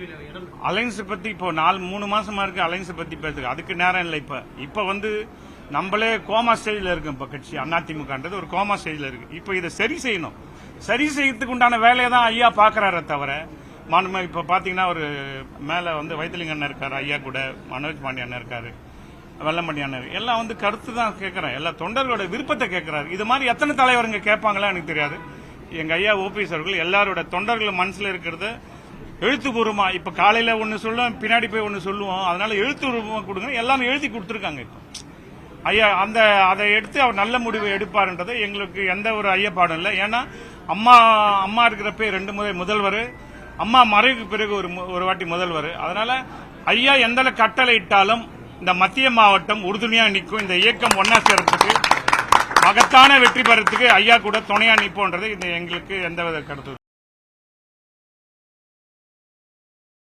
அலைன்ஸை பற்றி அலைன்ஸ் பத்தி இப்போ நாலு மூணு மாசமா இருக்கு அலைன்ஸ் பத்தி பேசுறது அதுக்கு நேரம் இல்லை இப்ப. இப்ப வந்து நம்மளே கோமா ஸ்டேஜில் இருக்கும் இப்ப கட்சி அதிமுகன்றது ஒரு கோமா ஸ்டேஜில் இருக்கு. இப்ப இதை சரி செய்யணும். சரி செய்யறதுக்கு உண்டான வேலையை தான் ஐயா பாக்குறாரே தவிர மாண்புமிகு இப்ப பாத்தீங்கன்னா ஒரு மேல வந்து வைத்திலிங்க அண்ணன் இருக்காரு ஐயா கூட மனோஜ் பாண்டிய அண்ணன் இருக்காரு வெள்ளமணி அண்ணன் எல்லாம் வந்து கருத்து தான் கேட்கறேன் எல்லா தொண்டர்களோட விருப்பத்தை கேட்குறாரு. இது மாதிரி எத்தனை தலைவருங்க கேட்பாங்களா எனக்கு தெரியாது. எங்க ஐயா ஓபிஎஸ் அவர்கள் எல்லாரோட தொண்டர்கள் மனசுல இருக்கிறத எழுத்துப்பூர்வமா இப்ப காலையில ஒன்னு சொல்லுவோம் பின்னாடி போய் ஒன்னு சொல்லுவோம். அதனால எழுத்துப்பூர்வமா கொடுங்க. எல்லாமே எழுதி கொடுத்துருக்காங்க ஐயா அந்த அதை எடுத்து அவர் நல்ல முடிவை எடுப்பாருன்றது எங்களுக்கு எந்த ஒரு ஐயப்பாடும் இல்லை. ஏன்னா அம்மா அம்மா இருக்கிறப்ப ரெண்டு முறை முதல்வர் அம்மா மறைவுக்கு பிறகு ஒரு ஒரு வாட்டி முதல்வர். அதனால ஐயா எந்த கட்டளை இட்டாலும் இந்த மத்திய மாவட்டம் உறுதுணையா நிற்கும். இந்த இயக்கம் ஒன்னா சேர்றதுக்கு மகத்தான வெற்றி பெறத்துக்கு ஐயா கூட துணையா நிற்போன்றது இந்த எங்களுக்கு எந்தவித கருத்து